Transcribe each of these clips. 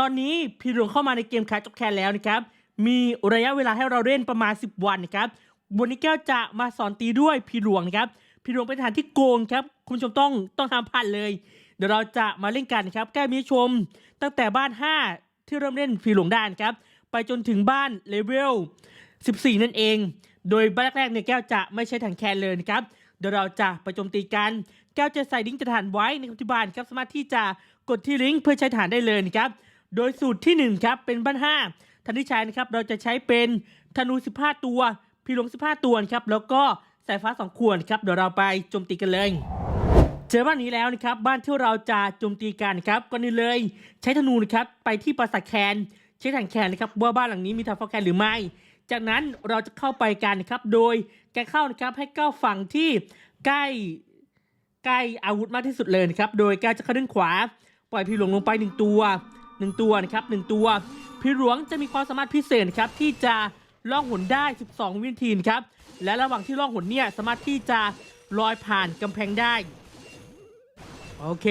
ตอนนี้พี่หลวงเข้ามาในเกมคาจบแคนแล้วนะครับมีระยะเวลาให้เราเล่นประมาณ 10 วันนะครับวันนี้แก้วจะมาสอนตีด้วยพี่หลวงนะครับพี่หลวงเป็นทหารที่โกงครับคุณผู้ชมต้องต้องทำผ่านเลย เดี๋ยวเราจะมาเล่นกันนะครับแก้วมีชม ตั้งแต่บ้าน 5 ที่เริ่มเล่นพี่หลวงได้นะครับไปจนถึงบ้านเลเวล14 นั่นเอง โดยบ้านแรกๆเนี่ยแก้วจะไม่ใช้ถังแคนเลยนะครับเดี๋ยวเราจะไปโจมตีกันแก้วจะใส่ลิงก์จะฐานไว้ในคำอธิบายครับสามารถที่จะกดที่ลิงก์เพื่อใช้ฐานได้เลยนะครับ โดยสูตรที่ 1 ครับ เป็นบ้าน5ทันที่ใช้นะครับเราจะใช้เป็นธนู 15 ตัว พีหลวง15 ตัวครับแล้วก็สายฟ้า 2 ขวดครับเดี๋ยวเราไปโจมตีกันเลยเจอบ้านนี้แล้วนะครับบ้านที่เราจะโจมตีกันครับก่อนอื่นเลย ใช้ธนูนะครับไปที่ปราสาทแคนใช้ถังแคนนะครับว่าบ้านหลังนี้มีทางฟ้าแคนหรือไม่ จากนั้นเราจะเข้าไปกันนะครับโดยการเข้านะครับให้ก้าวฝั่งที่ใกล้ใกล้อาวุธมากที่สุดเลยนะครับโดยกาวจะเข้าด้านขวา ปล่อยพี่หลวงลงไปหนึ่งตัว หนึ่งตัวนะครับหนึ่งตัวพี่หลวงจะมีความสามารถพิเศษนะครับที่จะล่องหนได้ 12 วินาทีนครับและระหว่างที่ล่องหนเนี่ยสามารถที่จะลอยผ่านกำแพงได้โอเค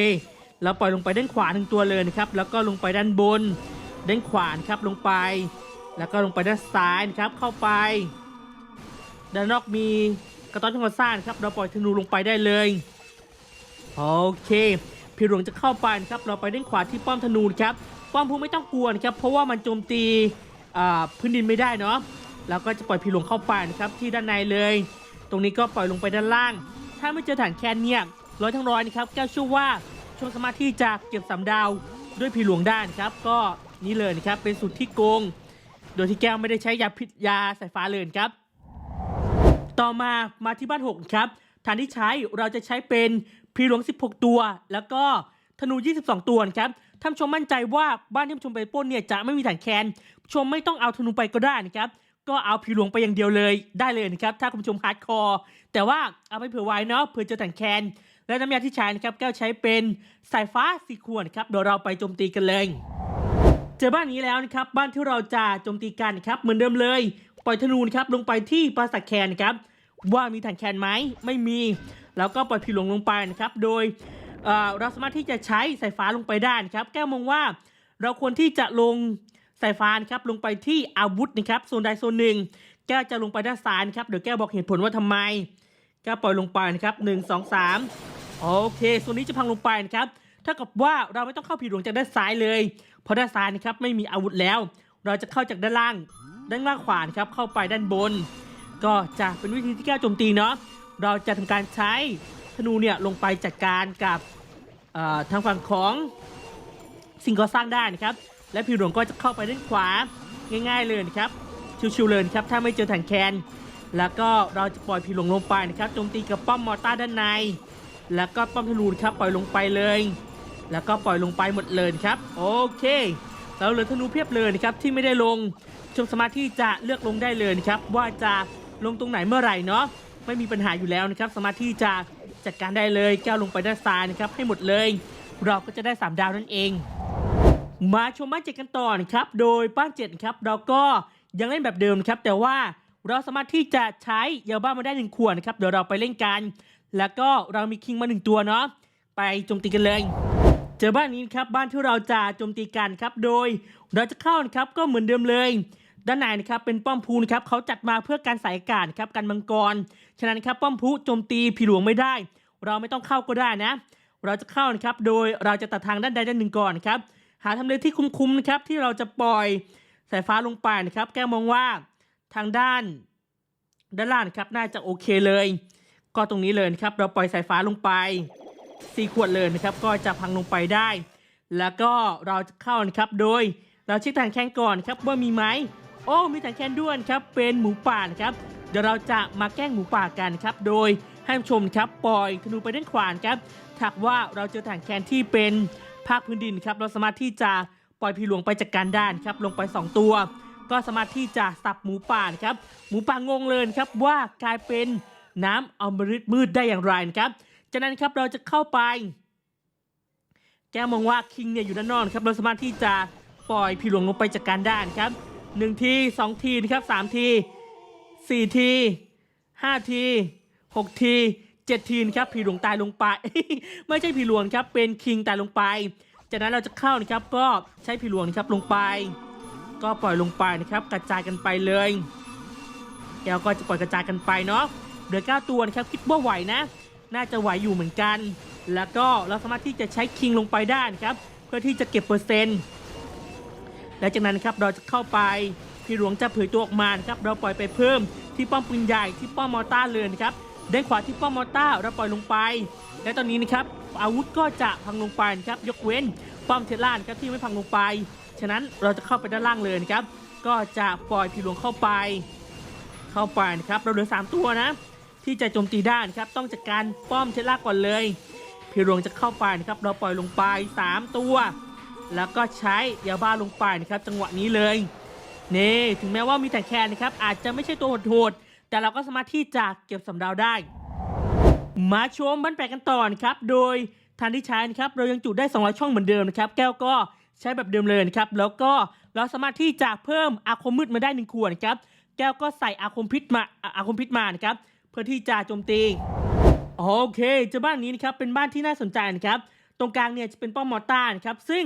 เราปล่อยลงไปด้านขวาหนึ่งตัวเลยนะครับแล้วก็ลงไปด้านบน ด้านขวาครับลงไป แล้วก็ลงไปด้านซ้ายนะครับเข้าไป ด้านนอกมีกระต้อนจังหวัดซ่านครับเราปล่อยธนูลงไปได้เลยโอเคพี่หลวงจะเข้าไปนะครับเราไปด้านขวาที่ป้อมธนูครับ ป้อมพูไม่ต้องกลัวนะครับเพราะว่ามันโจมตีพื้นดินไม่ได้เนาะแล้วก็จะปล่อยพีหลวงเข้าไปนะครับที่ด้านในเลย ตรงนี้ก็ปล่อยลงไปด้านล่าง ถ้าไม่เจอฐานแคนเนี่ยร้อยทั้งร้อยนะครับแก้วเชื่อว่าช่วงสมาธิจะเก็บสามดาวด้วยพีหลวงได้นะครับ ก็นี่เลยนะครับเป็นสูตรที่โกง โดยที่แก้วไม่ได้ใช้ยาพิษยาสายฟ้าเลยครับ ต่อมามาที่บ้าน6ครับฐานที่ใช้เราจะใช้เป็นพีหลวง 16 ตัว แล้วก็ธนู 22 ตัวครับ ท่านชมมั่นใจว่าบ้านที่ผู้ชมไปป้นเนี่ยจะไม่มีฐานแคนชมไม่ต้องเอาธนูไปก็ได้นะครับก็เอาพีหลวงไปอย่างเดียวเลยได้เลยนะครับถ้าคุณผู้ชมฮาร์ดคอร์แต่ว่าเอาไปเผื่อไว้เนาะเผื่อเจอฐานแคนและน้ำยาที่ใช้นะครับแก้วใช้เป็นสายฟ้าสีขวดครับเดี๋ยวเราไปโจมตีกันเลยเจอบ้านนี้แล้วนะครับบ้านที่เราจะโจมตีกันครับเหมือนเดิมเลย ปล่อยธนูครับลงไปที่ปราสาทแคนนะครับว่ามีถังแคนไหมไม่มี แล้วก็ปล่อยผีหลวงลงไปนะครับโดย เเราสามารถที่จะใช้สายฟ้าลงไปได้นะครับ แก้วมองว่าเราควรที่จะลงสายฟ้านะครับลงไปที่อาวุธนะครับโซนใดโซนหนึ่ง แก้วจะลงไปด้านซ้ายครับเดี๋ยวแก้วบอกเหตุผลว่าทำไมแก้วปล่อยลงไปนะครับหนึ่งสองสามโอเคโซนนี้จะพังลงไปนะครับเท่ากับว่าเราไม่ต้องเข้าผีหลวงจากด้านซ้ายเลย เพราะด้านซ้ายนะครับไม่มีอาวุธแล้ว เราจะเข้าจากด้านล่าง ด้านล่างขวานครับเข้าไปด้านบน ก็จะเป็นวิธีที่แก้วโจมตีเนาะเราจะทำการใช้ นูเนี่ยลงไปจัดการกับทางฝั่งของสิ่งก่อสร้างได้นะครับ และผิวหลวงก็จะเข้าไปด้านขวาง่าย ๆเลยนะครับ ชิวๆเลยครับถ้าไม่เจอถังแคน แล้วก็เราจะปล่อยผิวหลวงลงไปนะครับโจมตีกับป้อมมอต้าร์ด้านใน แล้วก็ป้อมธนูครับปล่อยลงไปเลย แล้วก็ปล่อยลงไปหมดเลยครับโอเคเราเหลือธนูเพียบเลยนะครับที่ไม่ได้ลงชมสมาธิจะเลือกลงได้เลยนะครับว่าจะลงตรงไหนเมื่อไหร่เนาะไม่มีปัญหาอยู่แล้วนะครับสมาธิจะ จัดการได้เลยแก้วลงไปด้านซ้ายนะครับให้หมดเลย เราก็จะได้ 3 ดาวนั่นเอง มาชมบ้านเจ็ดกันต่อนะครับโดยบ้านเจ็ดครับเราก็ยังเล่นแบบเดิมครับแต่ว่าเราสามารถที่จะใช้ยาบ้ามาได้หนึ่งขวดนะครับเดี๋ยวเราไปเล่นกัน แล้วก็เรามีคิงมาหนึ่งตัวเนาะไปโจมตีกันเลย เจอบ้านนี้ครับบ้านที่เราจะโจมตีกันครับโดยเราจะเข้านะครับก็เหมือนเดิมเลย ด้านในนะครับเป็นป้อมพูนะครับเขาจัดมาเพื่อการสายอากาศครับกันมังกร ฉะนั้นครับป้อมพูโจมตีผีหลวงไม่ได้ เราไม่ต้องเข้าก็ได้นะ เราจะเข้านะครับโดยเราจะตัดทางด้านใดด้านหนึ่งก่อนครับหาทำเลที่คุ้มๆนะครับที่เราจะปล่อยสายฟ้าลงไปนะครับ แก้มองว่าทางด้าน ด้านล่างครับน่าจะโอเคเลย ก็ตรงนี้เลยนะครับ เราปล่อยสายฟ้าลงไปสี่ขวดเลยนะครับ ก็จะพังลงไปได้ แล้วก็เราจะเข้านะครับโดยเราเช็คถังแคนก่อนครับว่ามีไหม อ้มีถังแคนด้วนครับเป็นหมูป่านะครับ เดี๋ยวเราจะมาแกล้งหมูป่ากันครับ โดยให้ชมครับปล่อยธนูไปด้านขวาครับถ้ากว่าเราเจอถังแคนที่เป็นภาคพื้นดินครับ เราสามารถที่จะปล่อยผีหลวงไปจากการด้านครับ ลงไป 2 ตัว ก็สามารถที่จะสับหมูป่านครับ หมูป่างงเลยนครับว่ากลายเป็นน้ำอมฤตมืดได้อย่างไรนะครับจากนั้นครับเราจะเข้าไป แกมองว่าคิงเนี่ยอยู่ด้านนอกครับ เราสามารถที่จะปล่อยผีหลวงลงไปจากการด้านครับ หนึ่งทีสองทีนะครับสามทีสี่ทีห้าทีหกทีเจ็ดทีนะครับผีหลวงตายลงไป ไม่ใช่ผีหลวงครับเป็นคิงตายลงไป จากนั้นเราจะเข้านะครับก็ใช้ผีหลวงนะครับลงไป ก็ปล่อยลงไปนะครับ กระจายกันไปเลยแก้วก็จะปล่อยกระจายกันไปเนาะเหลือ9ตัวนะครับคิดว่าไหวนะ น่าจะไหวอยู่เหมือนกัน แล้วก็เราสามารถที่จะใช้คิงลงไปได้นะครับ เพื่อที่จะเก็บเปอร์เซ็นต์ และจากนั้นครับเราจะเข้าไปพี่หลวงจะเผยตัวออกมาครับเราปล่อยไปเพิ่มที่ป้อมปืนใหญ่ที่ป้อมมอต้าเลยนะครับด้านขวาที่ป้อมมอต้าเราปล่อยลงไป และตอนนี้นะครับอาวุธก็จะพังลงไปครับยกเว้นป้อมเทสลานครับที่ไม่พังลงไป ฉะนั้นเราจะเข้าไปด้านล่างเลยนะครับก็จะปล่อยพี่หลวงเข้าไป เข้าไปนะครับเราเหลือ 3 ตัวนะ ที่จะโจมตีด้านครับต้องจัดการป้อมเทสลาก่อนเลยพี่หลวงจะเข้าไปนะครับเราปล่อยลงไป 3 ตัว แล้วก็ใช้ยาบ้าลงไปนะครับจังหวะนี้เลยนี่ถึงแม้ว่ามีแต่แคนนะครับอาจจะไม่ใช่ตัวโหดๆแต่เราก็สามารถที่จะเก็บสำดาวได้ มาชมบ้านแปลกกันต่อนะครับโดยทานที่ใช้นะครับเรายังจุได้200ช่องเหมือนเดิมนะครับแก้วก็ใช้แบบเดิมเลยนะครับแล้วก็เราสามารถที่จะเพิ่มอาคมมืดมาได้หนึ่งขวดนะครับแก้วก็ใส่อาคมพิษมาอาอาคมพิษมานะครับเพื่อที่จะโจมตีโอเคเจ้าบ้านนี้นะครับเป็นบ้านที่น่าสนใจนะครับ ตรงกลางเนี่ยจะเป็นป้อมมอต้านะครับซึ่ง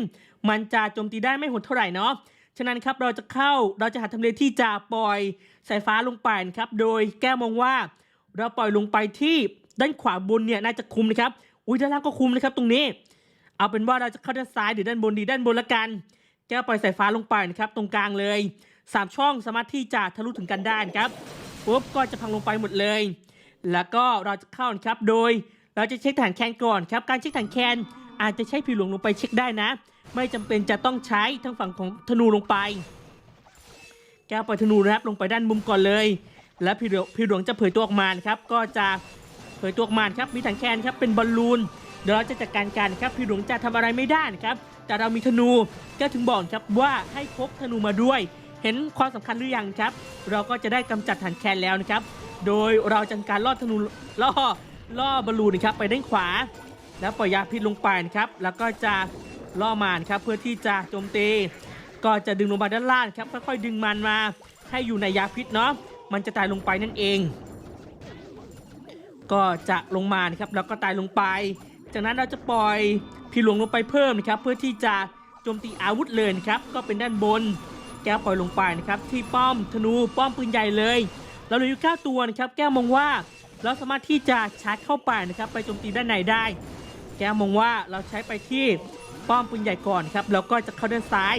มันจะโจมตีได้ไม่โหดเท่าไหร่เนาะฉะนั้นครับเราจะเข้าเราจะหาทำเลที่จะปล่อยสายฟ้าลงไปนะครับโดยแก้มองว่า เราปล่อยลงไปที่ด้านขวาบนเนี่ยน่าจะคุมนะครับอุ้ยด้านล่างก็คุมนะครับตรงนี้ เอาเป็นว่าเราจะเข้าด้านซ้ายหรือด้านบนดีด้านบนละกัน แก้ปล่อยสายฟ้าลงไปนะครับตรงกลางเลยสามช่องสามารถที่จะทะลุถึงกันได้นะครับปุ๊บก็จะพังลงไปหมดเลย แล้วก็เราจะเข้านะครับโดยเราจะเช็คฐานแคนก่อนครับการเช็คฐานแคน อาจจะใช้ผิวหลวงลงไปเช็คได้นะ ไม่จำเป็นจะต้องใช้ทั้งฝั่งของธนูลงไป แก้วปล่อยธนูนะครับลงไปด้านมุมก่อนเลย และผิวหลวงผิวหลวงจะเผยตัวออกมาครับ ก็จะเผยตัวออกมาครับมีถังแคนครับเป็นบอลลูนเดี๋ยวเราจะจัดการกันครับผิวหลวงจะทำอะไรไม่ได้ครับ แต่เรามีธนูก็ถึงบอกครับว่าให้พกธนูมาด้วย เห็นความสำคัญหรือยังครับ เราก็จะได้กำจัดถังแคนแล้วนะครับ โดยเราจะทำการล่อธนูล่อล่อบอลลูนนะครับไปด้านขวา แล้วปล่อยยาพิษลงไปนะครับ แล้วก็จะล่อมานครับเพื่อที่จะโจมตี ก็จะดึงลงมาด้านล่างครับค่อยๆดึงมันมาให้อยู่ในยาพิษเนาะมันจะตายลงไปนั่นเอง ก็จะลงมานะครับแล้วก็ตายลงไป จากนั้นเราจะปล่อยพี่หลวงลงไปเพิ่มนะครับเพื่อที่จะโจมตีอาวุธเลยนะครับก็เป็นด้านบน แก้วปล่อยลงไปนะครับที่ป้อมธนูป้อมปืนใหญ่เลย เราเหลืออยู่เก้าตัวนะครับแก้วมองว่าเราสามารถที่จะชาร์จเข้าไปนะครับไปโจมตีด้านในได้ แก้มองว่าเราใช้ไปที่ป้อมปืนใหญ่ก่อนครับแล้วก็จะเข้าด้านซ้าย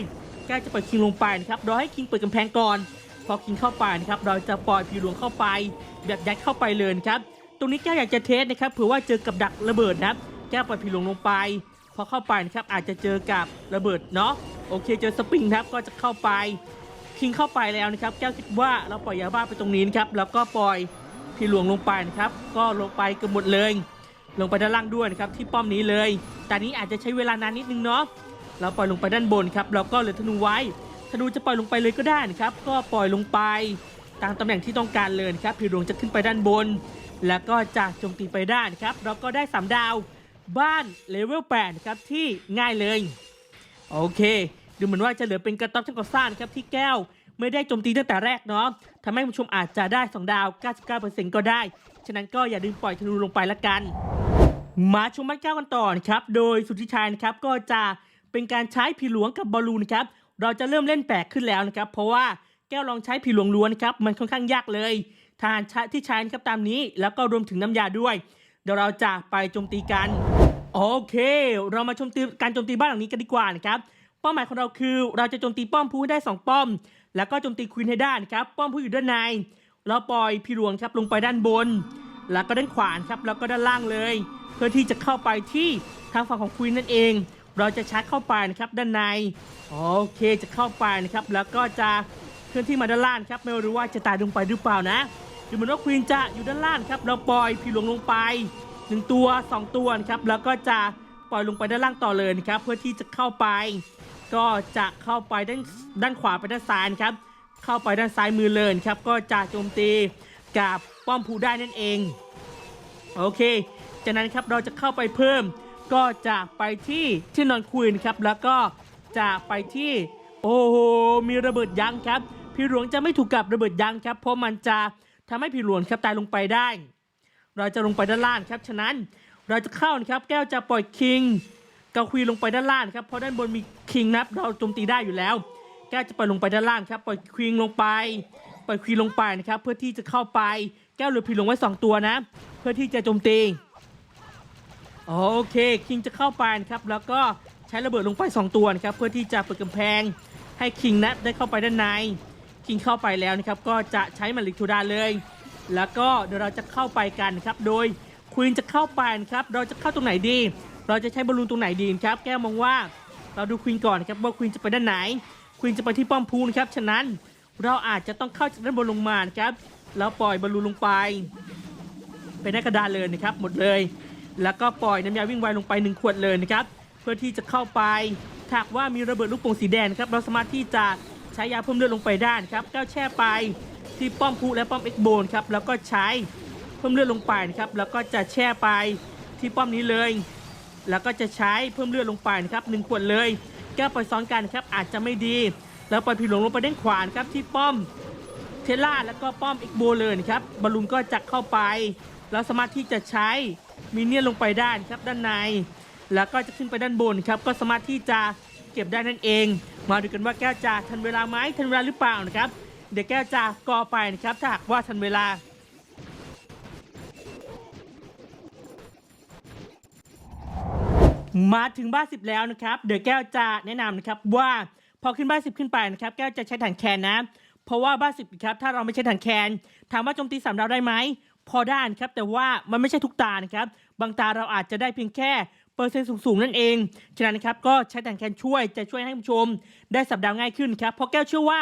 แก้จะปล่อยคิงลงไปนะครับรอให้คิงเปิดกำแพงก่อน พอคิงเข้าไปนะครับเราจะปล่อยผีหลวงเข้าไป แบบยัดเข้าไปเลยครับ ตรงนี้แก้วอยากจะเทสนะครับเผื่อว่าเจอกับดักระเบิดนะครับแก้วปล่อยผีหลวงลงไป พอเข้าไปนะครับอาจจะเจอกับระเบิดเนาะโอเคเจอสปริงครับก็จะเข้าไปคิงเข้าไปแล้วนะครับ แก้วคิดว่าเราปล่อยยาบ้าไปตรงนี้นะครับแล้วก็ปล่อยผีหลวงลงไปนะครับก็ลงไปกือบหมดเลย ลงไปด้านล่างด้วยนะครับที่ป้อมนี้เลย แต่นี้อาจจะใช้เวลานานนิดนึงเนาะ เราปล่อยลงไปด้านบนครับแล้วก็เหลือธนูไว้ ธนูจะปล่อยลงไปเลยก็ได้นะครับ ก็ปล่อยลงไป ตามตำแหน่งที่ต้องการเลยครับผีหลวงจะขึ้นไปด้านบน แล้วก็จะโจมตีไปได้นะครับ เราก็ได้สามดาว บ้านเลเวล8ครับที่ง่ายเลย โอเค ดูเหมือนว่าจะเหลือเป็นกระต๊อบช่างก่อสร้างนครับที่แก้วไม่ได้โจมตีตั้งแต่แรกเนาะทำให้ผู้ชมอาจจะได้ 2 ดาว 99%ก็ได้ ฉะนั้นก็อย่าลืมปล่อยธนูลงไปละกัน มาชมบ้านแก้วกันต่อนะครับ โดยสุทธิชัยนะครับก็จะเป็นการใช้ผีหลวงกับบอลลูนครับ เราจะเริ่มเล่นแปลกขึ้นแล้วนะครับ เพราะว่าแก้วลองใช้ผีหลวงล้วนครับมันค่อนข้างยากเลยทานชที่ใช้นะครับตามนี้ แล้วก็รวมถึงน้ำยาด้วย เดี๋ยวเราจะไปโจมตีกัน โอเค เรามาชมตีการโจมตีบ้านหลังนี้กันดีกว่านะครับ เป้าหมายของเราคือ เราจะโจมตีป้อมผู้ให้ได้ 2 ป้อม แล้วก็โจมตีควีนให้ได้นะครับ ป้อมผู้อยู่ด้านใน เราปล่อยพีหลวงครับลงไปด้านบน แล้วก็ด้านขวานครับแล้วก็ด้านล่างเลย เพื่อที่จะเข้าไปที่ทางฝั่งของควีนนั่นเอง เราจะชาร์จเข้าไปนะครับด้านใน โอเคจะเข้าไปนะครับ แล้วก็จะเคลื่อนที่มาด้านล่างครับ ไม่รู้ว่าจะตายลงไปหรือเปล่านะดูเหมือนว่าควีนจะอยู่ด้านล่างครับ เราปล่อยพีหลวงลงไปหนึ่งตัวสองตัวนะครับ แล้วก็จะปล่อยลงไปด้านล่างต่อเลยนะครับ เพื่อที่จะเข้าไป ก็จะเข้าไปด้านด้านขวาไปด้านซ้ายครับ เข้าไปด้านซ้ายมือเลยนครับ ก็จะโจมตีกับป้อมผูได้นั่นเอง โอเค จากนั้นครับเราจะเข้าไปเพิ่ม ก็จะไปที่ที่นอนคุยนครับแล้วก็จะไปที่โอ้โหมีระเบิดยั้งครับพี่หลวงจะไม่ถูกกับระเบิดยั้งครับ เพราะมันจะทำให้พี่หลวงครับตายลงไปได้ เราจะลงไปด้านล่างครับฉะนั้นเราจะเข้านะครับแก้วจะปล่อยคิงกาควีลงไปด้านล่างครับเพราะด้านบนมีคิงนะครับเราโจมตีได้อยู่แล้ว แก้วจะปล่อยลงไปด้านล่างครับปล่อยควีลงไปปล่อยควีลงไปนะครับเพื่อที่จะเข้าไปแก้วเหลือพีลงไว้ 2 ตัวนะ เพื่อที่จะโจมตี โอเคคิงจะเข้าไปนะครับแล้วก็ใช้ระเบิดลงไป 2 ตัวนะครับเพื่อที่จะเปิดกำแพงให้คิงนะได้เข้าไปด้านในคิงเข้าไปแล้วนะครับก็จะใช้มาลิกทูดาเลย แล้วก็เดี๋ยวเราจะเข้าไปกันครับโดยควีนจะเข้าไปนะครับเราจะเข้าตรงไหนดี เราจะใช้บอลลูนตรงไหนดีครับแก้วมองว่าเราดูควีนก่อนนะครับว่าควีนจะไปด้านไหนควีนจะไปที่ป้อมพูนะครับฉะนั้นเราอาจจะต้องเข้าจากด้านบนลงมาครับแล้วปล่อยบอลลูนลงไป ไปหน้ากระดานเลยนะครับหมดเลย แล้วก็ปล่อยน้ำยาวิ่งไวลงไปหนึ่งขวดเลยนะครับ เพื่อที่จะเข้าไปถาหากว่ามีระเบิดลูกโป่งสีแดงครับเราสามารถที่จะใช้ยาเพิ่มเลือดลงไปได้นะครับก้าวแช่ไปที่ป้อมพูและป้อมเอ็กโบนครับแล้วก็ใช้เพิ่มเลือดลงไปนะครับแล้วก็จะแช่ไปที่ป้อมนี้เลย แล้วก็จะใช้เพิ่มเลือดลงไปนะครับหนึ่งขวดเลยแก้วปล่อยซ้อนกันครับอาจจะไม่ดี แล้วปล่อยผีหลวงลงไปเด้านขวานครับที่ป้อมเทล่าแล้วก็ป้อมเอ็กโบเลยนะครับบอลลูนก็จะเข้าไป แล้วสามารถที่จะใช้ มินเนี่ยนลงไปได้นครับด้านใน แล้วก็จะขึ้นไปด้านบนครับ ก็สามารถที่จะเก็บได้นั่นเอง มาดูกันว่าแก้วจะทันเวลาไหมทันเวลาหรือเปล่านะครับ เดี๋ยวแก้วจะกอไปนะครับถ้าหากว่าทันเวลามาถึงบ้านสิบแล้วนะครับ เดี๋ยวแก้วจะแนะนำนะครับว่าพอขึ้นบ้านสิบขึ้นไปนะครับ แก้วจะใช้ถังแคนนะ เพราะว่าบ้านสิบครับถ้าเราไม่ใช้ถังแคนถามว่าโจมตีสามดาวได้ไหม พอได้นะครับ แต่ว่ามันไม่ใช่ทุกตานะครับ บางตาเราอาจจะได้เพียงแค่เปอร์เซ็นต์สูงๆ นั่นเอง ฉะนั้นนะครับก็ใช้ถังแคนช่วยจะช่วยให้ผู้ชมได้สับดาวง่ายขึ้นครับเพราะแก้วเชื่อว่า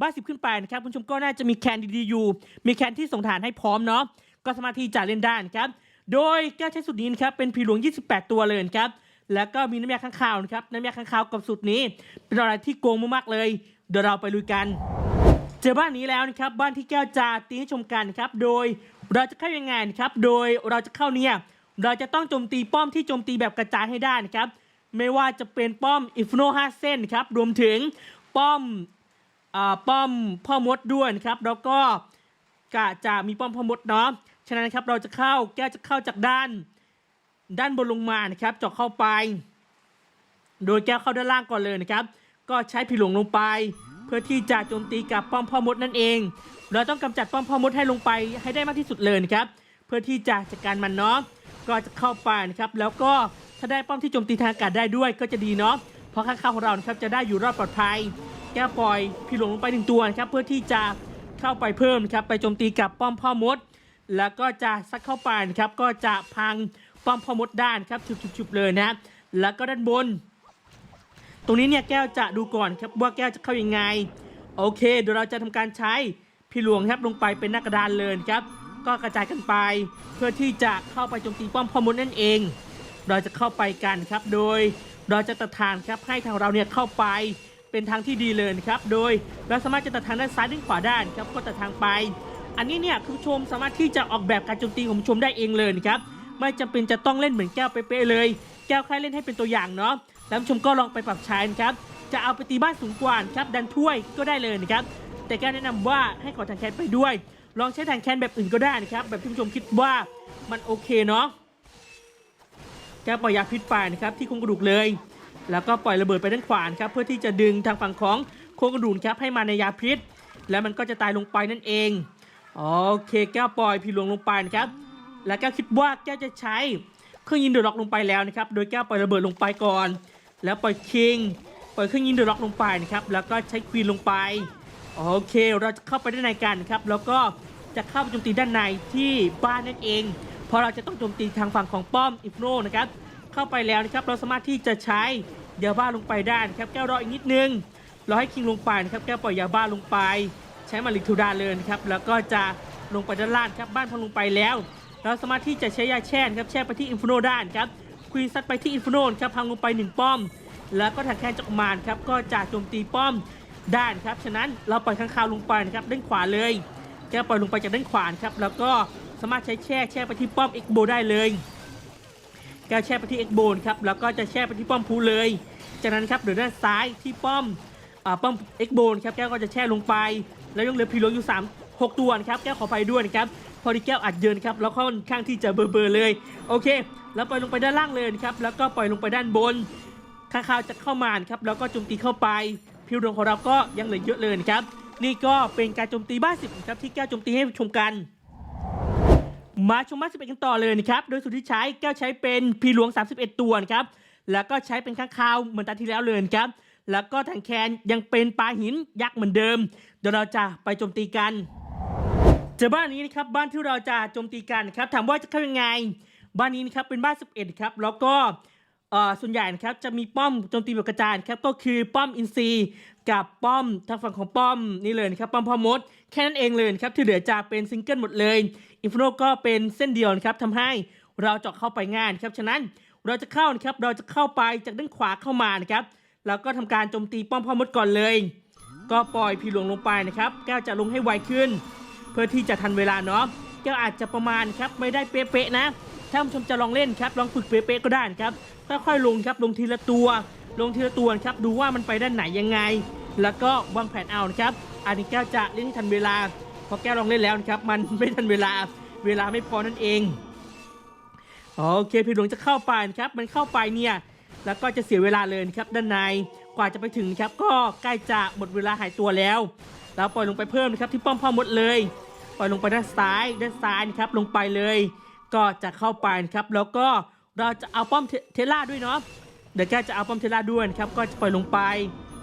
บ้านสิบขึ้นไปนะครับผู้ชมก็น่าจะมีแคนดีๆอยู่ มีแคนที่ส่งฐานให้พร้อมเนาะก็สามารถที่จะเล่นได้นะครับ โดยแก้วใช้สูตรนี้นะครับเป็นผีหลวง 28 ตัวเลยนะครับ แล้วก็มีน้ำยาข้างคาวนะครับน้ำยาข้างคาวกับสูตรนี้ เป็นอะไรที่โกงมากๆเลย เดี๋ยวเราไปลุยกัน เจอบ้านนี้แล้วนะครับบ้านที่แก้วจะตีให้ชมกันครับโดย เราจะเข้ายังไงนะครับ โดยเราจะเข้าเนี่ยเราจะต้องโจมตีป้อมที่โจมตีแบบกระจายให้ได้นะครับ ไม่ว่าจะเป็นป้อมอิฟโน5เส้นครับ รวมถึงป้อมอ่าป้อมพ่อมดด้วยนะครับ แล้วก็กะจะมีป้อมพ่อมดเนาะ ฉะนั้นนะครับเราจะเข้าแก้วจะเข้าจากด้าน ด้านบนลงมานะครับเจาะเข้าไป โดยแก้วเข้าด้านล่างก่อนเลยนะครับ ก็ใช้ผีหลวงลงไป เพื่อที่จะโจมตีกับป้อมพ่อมดนั่นเอง เราต้องกำจัดป้อมพ่อมดให้ลงไปให้ได้มากที่สุดเลยนะครับ เพื่อที่จะจัดการมันเนาะก็จะเข้าไปนะครับแล้วก็ถ้าได้ป้อมที่โจมตีทางอากาศได้ด้วยก็จะดีเนาะเพราะข้างๆของเราครับจะได้อยู่รอดปลอดภัย แก้วปล่อยผีหลวงลงไปหนึ่งตัวนะครับเพื่อที่จะเข้าไปเพิ่มนะครับไปโจมตีกับป้อมพ่อมด แล้วก็จะซัดเข้าไปนะครับก็จะพังป้อมพ่อมดด้านครับชุบๆๆเลยนะแล้วก็ด้านบน ตรงนี้เนี่ยแก้วจะดูก่อนครับว่าแก้วจะเข้ายังไง โอเคเดี๋ยวเราจะทำการใช้ พี่หลวงครับลงไปเป็นหน้ากระดานเลยครับ ก็กระจายกันไป เพื่อที่จะเข้าไปโจมตีป้อมพอมดนั่นเอง เราจะเข้าไปกันครับโดยเราจะตัดทางครับให้ทางเราเนี่ยเข้าไปเป็นทางที่ดีเลยครับ โดยเราสามารถจะตัดทางด้านซ้ายด้านขวาได้นครับก็ตัดทางไป อันนี้เนี่ยคุณชมสามารถที่จะออกแบบการโจมตีของผู้ชมได้เองเลยครับไม่จำเป็นจะต้องเล่นเหมือนแก้วเป๊ะเลย แก้วแค่เล่นให้เป็นตัวอย่างเนาะแล้วผู้ชมก็ลองไปปรับใช้นะครับจะเอาไปตีบ้านสูงกว่านครับดันถ้วยก็ได้เลยนะครับ แต่แก้วแนะนำว่าให้ขอทางแคนไปด้วย ลองใช้ทางแคนแบบอื่นก็ได้นะครับ แบบที่ผู้ชมคิดว่ามันโอเคเนาะแก้วปล่อยยาพิษไปนะครับที่โครงกระดูกเลย แล้วก็ปล่อยระเบิดไปด้านขวานครับเพื่อที่จะดึงทางฝั่งของโครงกระดูกครับให้มาในยาพิษ แล้วมันก็จะตายลงไปนั่นเองโอเคแก้วปล่อยผีหลวงลงไปนะครับ แล้วแก้วคิดว่าแก้วจะใช้เครื่องยิงเดอะล็อกลงไปแล้วนะครับ โดยแก้วปล่อยระเบิดลงไปก่อน แล้วปล่อยคิง ปล่อยเครื่องยิงเดอะล็อกลงไปนะครับ แล้วก็ใช้ควีนลงไป โอเค เราจะเข้าไปด้านในกันครับ แล้วก็จะเข้าไปโจมตีด้านในที่บ้านนั่นเอง เพราะเราจะต้องโจมตีทางฝั่งของป้อมอิฟโนนะครับ เข้าไปแล้วนะครับ เราสามารถที่จะใช้ยาบ้าลงไปได้นครับ แก้วรออีกนิดนึง เรอให้คิงลงไปนะครับ แก้วปล่อยยาบ้าลงไป ใช้มาริทูดาเลยนะครับ แล้วก็จะลงไปด้านล่างครับ บ้านพังลงไปแล้ว เราสามารถที่จะใช้ยาแช่นะครับ แช่ไปที่อินฟิโนด้านครับ ควีนซัดไปที่อินฟิโนครับ พังลงไปหนึ่งป้อม แล้วก็ถังแคนจักรมานครับ ก็จะโจมตีป้อม ด้านครับ ฉะนั้นเราปล่อยข้างคาวลงไปนะครับด้านขวาเลยแก้ปล่อยลงไปจากด้านขวาครับ แล้วก็สามารถใช้แช่แช่ไปที่ป้อมเอ็กโบได้เลยแก้แช่ไปที่เอ็กโบนครับ แล้วก็จะแช่ไปที่ป้อมพูเลย จากนั้นครับเดี๋ยวด้านซ้ายที่ป้อมป้อมเอ็กโบนครับแก้วก็จะแช่ลงไป แล้วยังเหลือพีโลอยู่ 3 6 ตัวนะครับ แก้วขอไปด้วยนะครับ พอดีแก้วอัดเยินครับ แล้วค่อนข้างที่จะเบลอๆเลย โอเค แล้วปล่อยลงไปด้านล่างเลยนะครับ แล้วก็ปล่อยลงไปด้านบนข้างคาวจะเข้ามานครับ แล้วก็โจมตีเข้าไป พิวดวงของเราก็ยังเหลือเยอะเลยนะครับ นี่ก็เป็นการโจมตีบ้านสิบครับที่แก้วโจมตีให้ชมกัน มาชมบ้านสิบเอ็ดกันต่อเลยนะครับ โดยสุดที่ใช้แก้วใช้เป็นพีหลวง 31 ตัวนะครับ แล้วก็ใช้เป็นข้างคาวเหมือนตาที่แล้วเลยนะครับ แล้วก็ถังแคนยังเป็นปลาหินยักษ์เหมือนเดิม เดี๋ยวเราจะไปโจมตีกันเจอบ้านนี้นะครับบ้านที่เราจะโจมตีกันครับถามว่าจะเข้ายังไง บ้านนี้นะครับเป็นบ้าน 11ครับแล้วก็ ส่วนใหญ่นะครับจะมีป้อมโจมตีแบบกระจายนครับก็คือป้อมอินซีกับป้อมทางฝั่งของป้อมนี่เลยนะครับป้อมพ่อมด แค่นั้นเองเลยครับที่เหลือจะเป็นซิงเกิลหมดเลยอินฟิโนก็เป็นเส้นเดียวนะครับทำให้เราเจาะเข้าไปง่ายนครับฉะนั้นเราจะเข้านะครับเราจะเข้าไปจากด้านขวาเข้ามานะครับแล้วก็ทำการโจมตีป้อมพ่อมดก่อนเลย ก็ปล่อยพีหลวงลงไปนะครับแก้วจะลงให้ไวขึ้น เพื่อที่จะทันเวลาเนาะแก้วอาจจะประมาณครับไม่ได้เป๊ะๆนะ ถ้าผู้ชมจะลองเล่นครับลองฝึกเป๊ะๆก็ได้นะครับค่อยๆลงครับลงทีละตัว ลงทีละตัวครับดูว่ามันไปด้านไหนยังไง แล้วก็วางแผนเอานะครับอันนี้แก้วจะเล่นทันเวลาเพราะแก้วลองเล่นแล้วนะครับมันไม่ทันเวลาเวลาไม่พอนั่นเองโอเคพี่หลวงจะเข้าไปนะครับมันเข้าไปเนี่ยแล้วก็จะเสียเวลาเลยครับด้านในกว่าจะไปถึงครับก็ใกล้จะหมดเวลาหายตัวแล้วแล้วปล่อยลงไปเพิ่มนะครับที่ป้อมพ่อมดเลย ปล่อยลงไปด้านซ้ายด้านซ้ายนะครับลงไปเลย ก็จะเข้าไปนะครับแล้วก็เราจะเอาป้อมเทล่าด้วยเนาะเดี๋ยวแกจะเอาป้อมเทล่าด้วยนะครับก็จะปล่อยลงไป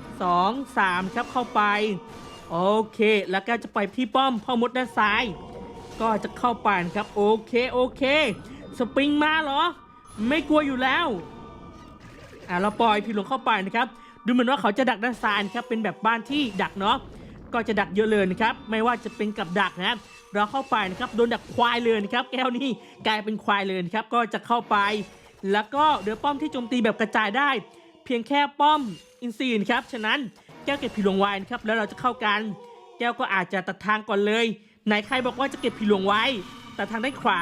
2 3 ครับเข้าไปโอเค แล้วก็จะไปที่ป้อมพ่อมดด้านซ้าย ก็จะเข้าไปนะครับโอเคโอเค สปริงมาเหรอ ไม่กลัวอยู่แล้วอ่าเราปล่อยพี่หลวงเข้าไปนะครับ ดูเหมือนว่าเขาจะดักด้านซ้ายครับเป็นแบบบ้านที่ดักเนาะ ก็จะดักเยอะเลยนะครับไม่ว่าจะเป็นกับดักนะครับเราเข้าไปนะครับโดนดักควายเลยนะครับแก้วนี่กลายเป็นควายเลยนะครับก็จะเข้าไป แล้วก็เดือป้อมที่โจมตีแบบกระจายได้ เพียงแค่ป้อมอินซีนครับฉะนั้นแก้วเก็บผีหลวงไว้นะครับแล้วเราจะเข้ากัน แก้วก็อาจจะตัดทางก่อนเลยไหนใครบอกว่าจะเก็บผีหลวงไว้ตัดทางด้านขวา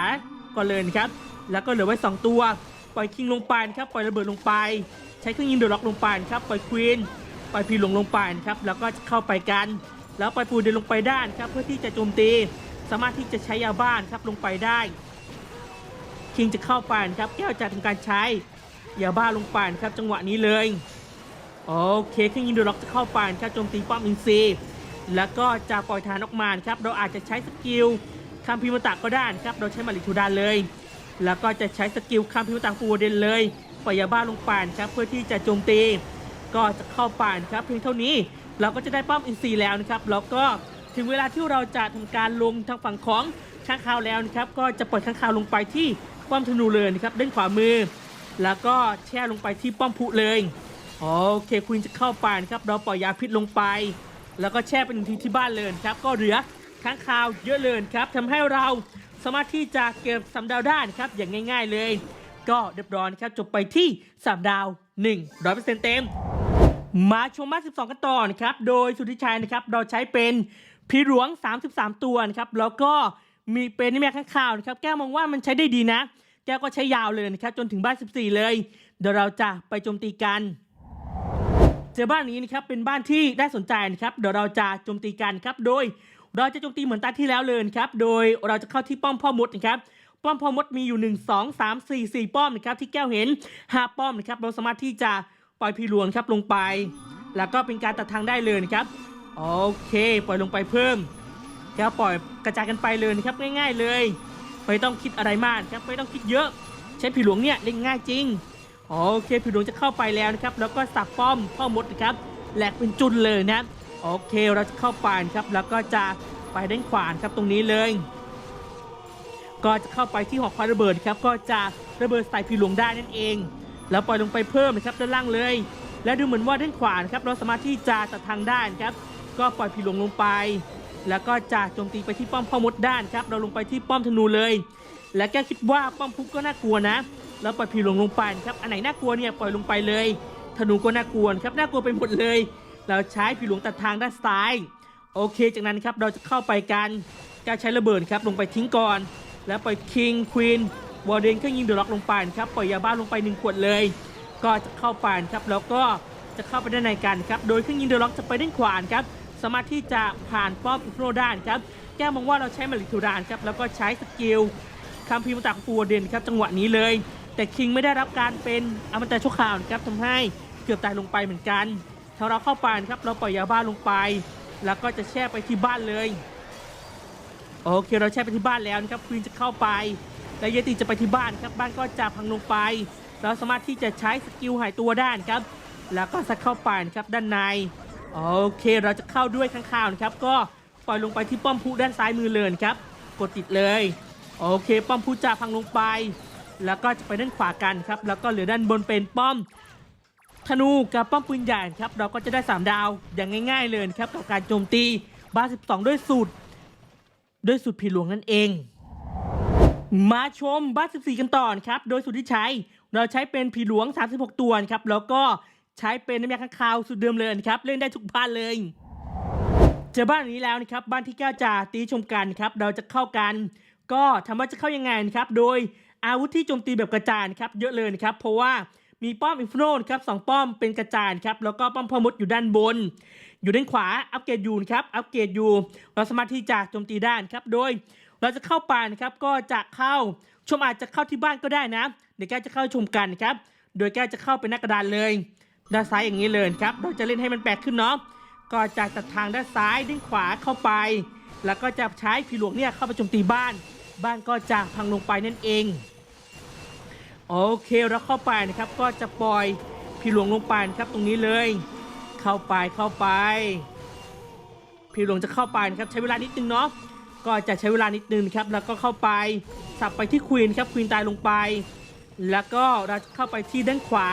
ก่อนเลยนะครับแล้วก็เหลือไว้ 2 ตัว ปล่อยคิงลงไปนะครับปล่อยระเบิดลงไป ใช้เครื่องยิงเดือะล็อกลงไปนะครับปล่อยควีนปล่อยพีหลวงลงไปนะครับแล้วก็จะเข้าไปกัน แล้วปล่อยปูเดินลงไปด้านครับเพื่อที่จะโจมตี สามารถที่จะใช้ยาบ้านครับลงไปได้คิงจะเข้าไปนครับแก้วจะทำการใช้ยาบ้าลงไปนครับจังหวะนี้เลยโอเคครื่องยิงเดอะล็อกจะเข้าไปนครับโจมตีป้อมอินซีแล้วก็จะปล่อยฐานออกมานครับเราอาจจะใช้สกิลคัมพิมตะก็ได้ครับเราใช้มาริทูดานเลย แล้วก็จะใช้สกิลคัมพิวตังฟูเดนเลยปล่อยยาบ้าลงป่านครับเพื่อที่จะโจมตี ก็จะเข้าป่านครับเพียงเท่านี้ เราก็จะได้ป้อมอินซีแล้วนะครับแล้วก็ถึงเวลาที่เราจะทำการลงทางฝั่งของข้างคาวแล้วนะครับก็จะปล่อยข้างคาวลงไปที่ป้อมธนูเลยนะครับด้านขวามือ แล้วก็แช่ลงไปที่ป้อมพุเลยโอเคคุณจะเข้าไปนะครับเราปล่อยยาพิษลงไป แล้วก็แช่ไปหนึ่งทีที่บ้านเลยนครับก็เหลือค้างคาวเยอะเลยครับทำให้เราสามารถที่จะเก็บสามดาวได้นะครับอย่างง่าย ๆเลย ก็เรียบร้อยครับจบไปที่สามดาว1 0 0เต็ม มาชมบ้าน12 กันต่อนะครับ โดยสุทธิชัยนะครับ เราใช้เป็นพีหลวง 33 ตัวนะครับ แล้วก็มีเป็นนิแม่ข้างข่าวนะครับ แก้วมองว่ามันใช้ได้ดีนะ แก้วก็ใช้ยาวเลยนะครับ จนถึงบ้าน 14 เลย เดี๋ยวเราจะไปโจมตีกัน เจอบ้านนี้นะครับ เป็นบ้านที่ได้สนใจนะครับ เดี๋ยวเราจะโจมตีกันครับ โดยเราจะโจมตีเหมือนตาที่แล้วเลยครับ โดยเราจะเข้าที่ป้อมพ่อมดนะครับ ป้อมพ่อมดมีอยู่ 1 2 3 4 4 ป้อมนะครับ ที่แก้วเห็น 5 ป้อมนะครับ เราสามารถที่จะ ปล่อยพีหลวงครับลงไป แล้วก็เป็นการตัดทางได้เลยนะครับโอเค ปล่อยลงไปเพิ่มแก้วปล่อยกระจายกันไปเลยนะครับง่าย ๆเลย ไม่ต้องคิดอะไรมากครับไม่ต้องคิดเยอะ ใช้ผีหลวงเนี่ยเล่นง่ายจริงโอเคผีหลวงจะเข้าไปแล้วนะครับแล้วก็สับป้อมพ่อมดนะครับแหลกเป็นจุนเลยนะโอเคเราจะเข้าไปนะครับแล้วก็จะไปด้านขวานครับตรงนี้เลย ก็จะเข้าไปที่หอกคอยระเบิดครับก็จะระเบิดใส่ผีหลวงได้นั่นเอง แล้วปล่อยลงไปเพิ่มนะครับด้านล่างเลย และดูเหมือนว่าด้านขวานะครับเราสามารถที่จะตัดทางด้านครับ ก็ปล่อยผีหลวงลงไป แล้วก็จะโจมตีไปที่ป้อมพ่อมดด้านครับ เราลงไปที่ป้อมธนูเลย และแกคิดว่าป้อมพุกก็น่ากลัวนะแล้วปล่อยผีหลวงลงไปนะครับอันไหนน่ากลัวเนี่ยปล่อยลงไปเลย ธนูก็น่ากลัวครับน่ากลัวไปหมดเลย เราใช้ผีหลวงตัดทางด้านซ้ายโอเค จากนั้นครับเราจะเข้าไปกันการใช้ระเบิดครับลงไปทิ้งก่อน แล้วปล่อยคิงควีน วอร์เดนเครื่องยิงเดอะล็อกลงไปนะครับปล่อยยาบ้าลงไปหนึ่งขวดเลย ก็จะเข้าไปครับแล้วก็จะเข้าไปด้านในกันครับโดยเครื่องยิงเดอะล็อกจะไปด้านขวาครับสามารถที่จะผ่านป้อมอิโฟได้านครับแก้มองว่าเราใช้มาริทูดานครับแล้วก็ใช้สกิลคัมภีร์ตะของปูเดนครับจังหวะนี้เลย แต่คิงไม่ได้รับการเป็นอมตะชั่วคราวครับทำให้เกือบตายลงไปเหมือนกันถ้าเราเข้าไปครับเราปล่อยยาบ้าลงไป แล้วก็จะแช่ไปที่บ้านเลยโอเคเราแช่ไปที่บ้านแล้วนะครับควีนจะเข้าไป แล้วเยติจะไปที่บ้านครับบ้านก็จะพังลงไป เราสามารถที่จะใช้สกิลหายตัวได้ครับ แล้วก็สักเข้าไปนะครับด้านในโอเคเราจะเข้าด้วยข้างข่าวนะครับ ก็ปล่อยลงไปที่ป้อมพุด้านซ้ายมือเลยนครับ กดติดเลยโอเค ป้อมพุจะพังลงไป แล้วก็จะไปด้านขวากันครับ แล้วก็เหลือด้านบนเป็นป้อมธนูกับป้อมปืนใหญ่ครับ เราก็จะได้ 3 ดาวอย่างง่าย ๆ เลยครับกับการโจมตีบาส12 ด้วยสูตร ด้วยสูตรผีหลวงนั่นเอง มาชมบ้าน14 กันต่อนะครับ โดยสูตรที่ใช้ เราใช้เป็นผีหลวง 36 ตัวนะครับ แล้วก็ใช้เป็นน้ำยาข้างคาวสูตรเดิมเลยนะครับ เล่นได้ทุกบ้านเลยเจอบ้านนี้แล้วนะครับ บ้านที่ก้าจะตีชมกันครับ เราจะเข้ากัน ก็ทำว่าจะเข้ายังไงนะครับ โดยอาวุธที่โจมตีแบบกระจายครับ เยอะเลยนะครับ เพราะว่ามีป้อมอินฟโนนครับสองป้อมเป็นกระจายครับ แล้วก็ป้อมพอมุดอยู่ด้านบน อยู่ด้านขวา อัปเกรดยูนครับ อัปเกรดยู เราสามารถที่จะโจมตีได้นครับ โดย เราจะเข้าไปนะครับก็จะเข้าชมอาจจะเข้าที่บ้านก็ได้นะ เดี๋ยวแกจะเข้าชมกันนะครับ โดยแกจะเข้าเป็นหน้ากระดานเลยด้านซ้ายอย่างนี้เลยครับ เราจะเล่นให้มันแปลกขึ้นเนาะก็จะตัดทางด้านซ้ายด้านขวาเข้าไป แล้วก็จะใช้ผีหลวงเนี่ยเข้าไปโจมตีบ้าน บ้านก็จะพังลงไปนั่นเองโอเคเราเข้าไปนะครับ ก็จะปล่อยผีหลวงลงไปนะครับตรงนี้เลย เข้าไปเข้าไปผีหลวงจะเข้าไปนะครับใช้เวลานิดนึงเนาะ ก็จะใช้เวลานิดนึงครับ แล้วก็เข้าไปสับไปที่ควีนครับควีนตายลงไป แล้วก็เราเข้าไปที่ด้านขวา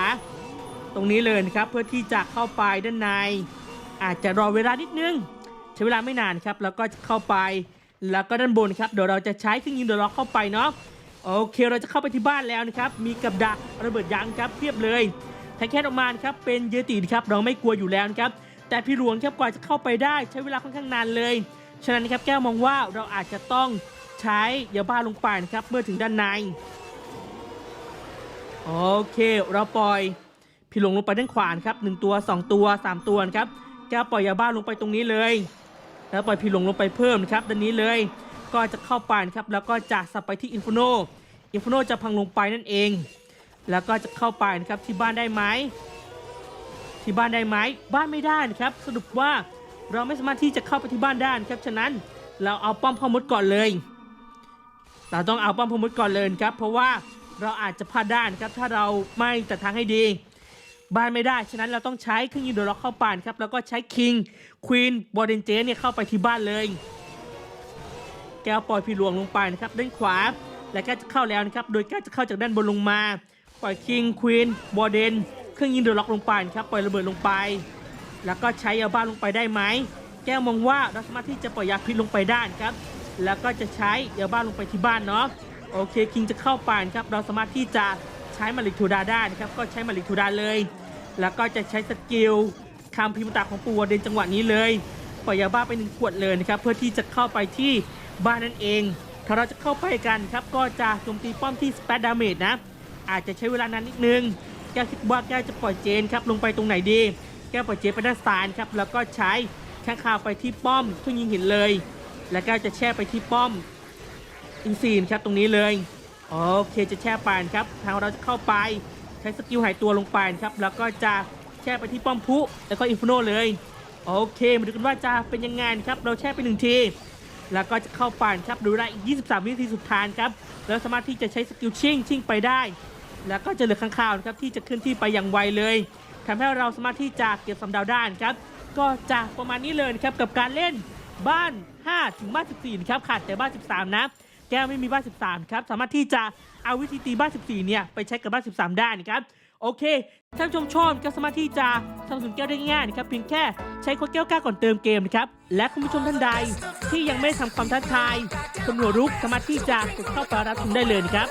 ตรงนี้เลยนะครับเพื่อที่จะเข้าไปด้านใน อาจจะรอเวลานิดนึง ใช้เวลาไม่นานครับ แล้วก็เข้าไป แล้วก็ด้านบนครับเดี๋ยวเราจะใช้เครื่องยิงเดอะล็อกเข้าไปเนาะโอเคเราจะเข้าไปที่บ้านแล้วนะครับ มีกับดักระเบิดยางครับเพียบเลยไทแคทออกมาครับเป็นเยตินครับเราไม่กลัวอยู่แล้วครับแต่พี่หลวงครับกว่าจะเข้าไปได้ใช้เวลาค่อนข้างนานเลย ฉะนั้นนะครับแก้วมองว่าเราอาจจะต้องใช้ยาบ้าลงไปนะครับเมื่อถึงด้านใน โอเค เราปล่อยพี่หลงลงไปด้านขวานครับหนึ่งตัว 2 ตัว 3 ตัวครับแก้วปล่อยยาบ้าลงไปตรงนี้เลย แล้วปล่อยพี่หลงลงไปเพิ่มนะครับด้านนี้เลย ก็จะเข้าไปนครับแล้วก็จะสับไปที่อินฟิโนอินฟิโนจะพังลงไปนั่นเอง แล้วก็จะเข้าไปนะครับที่บ้านได้ไหมที่บ้านได้ไหมบ้านไม่ได้นะครับ สรุปว่า เราไม่สามารถที่จะเข้าไปที่บ้านได้นครับ ฉะนั้นเราเอาป้อมพ่อมดก่อนเลย เราต้องเอาป้อมพ่อมดก่อนเลยครับ เพราะว่าเราอาจจะพลาดได้นะครับ ถ้าเราไม่จัดทางให้ดี บ้านไม่ได้ ฉะนั้นเราต้องใช้เครื่องยิงโดดล็อกเข้าป่านครับ แล้วก็ใช้คิงควีนบอดเดนเจเนี่ยเข้าไปที่บ้านเลย แก้วปล่อยพี่หลวงลงไปนะครับด้านขวา และก้วจะเข้าแล้วนะครับ โดยแก้วจะเข้าจากด้านบนลงมา ปล่อยคิงควีนบอดเดนเครื่องยิงโดดล็อกลงไปนะครับ ปล่อยระเบิดลงไป แล้วก็ใช้ยาบ้าลงไปได้ไหม แก้วมองว่าเราสามารถที่จะปล่อยยาพิษลงไปได้ครับ แล้วก็จะใช้ยาบ้าลงไปที่บ้านเนาะ โอเคคิงจะเข้าไปนครับ เราสามารถที่จะใช้มาริทูดาได้นะครับ ก็ใช้มาริทูดาเลย แล้วก็จะใช้สกิลคำพิมพ์ตาของปูวเดนจังหวะนี้เลย ปล่อยยาบ้าไปหนึ่งขวดเลยนะครับ เพื่อที่จะเข้าไปที่บ้านนั่นเอง ถ้าเราจะเข้าไปกันครับ ก็จะโจมตีป้อมที่สเปดดาเมจนะ อาจจะใช้เวลานานนิดนึง แกคิดว่าแกจะปล่อยเจนครับ ลงไปตรงไหนดี แกปล่อเจไปด้านซ้ายครับแล้วก็ใช้ข้างคาวไปที่ป้อมทุ่งยิงหินเลย แล้วก็จะแช่ไปที่ป้อมอินซีนครับตรงนี้เลยโอเคจะแช่ไปนครับทางเราจะเข้าไปใช้สกิลหายตัวลงไปนครับแล้วก็จะแช่ไปที่ป้อมพุแล้วก็อินฟิโนเลยโอเคมาดูกันว่าจะเป็นยังไงครับเราแช่ไปหนึ่งทีแล้วก็จะเข้าไปนครับดูได้อีก 23 วินาทีสุดท้ายครับแล้วสามารถที่จะใช้สกิลชิ่งชิ่งไปได้ แล้วก็จะเหลือข้างข่าวนะครับที่จะเคลื่อนที่ไปอย่างไวเลย ทำให้เราสามารถที่จะเก็บสำดาวได้นครับ ก็จะประมาณนี้เลยครับกับการเล่นบ้าน 5 ถึงบ้าน 14นะครับขาดแต่บ้าน 13 นะ แกไม่มีบ้าน 13 ครับ สามารถที่จะเอาวิธีตีบ้าน 14 เนี่ย ไปใช้กับบ้าน 13 ได้นะครับ โอเค ท่านชมชอบก็สามารถที่จะทำสูนแก้วได้ง่ายนะครับ เพียงแค่ใช้โค้ดแก้วกล้าก่อนเติมเกมนะครับ และคุณผู้ชมท่านใดที่ยังไม่ทำความท้าทายตำรวจรุกสามารถที่จะเข้าไปรับชมได้เลยนะครับ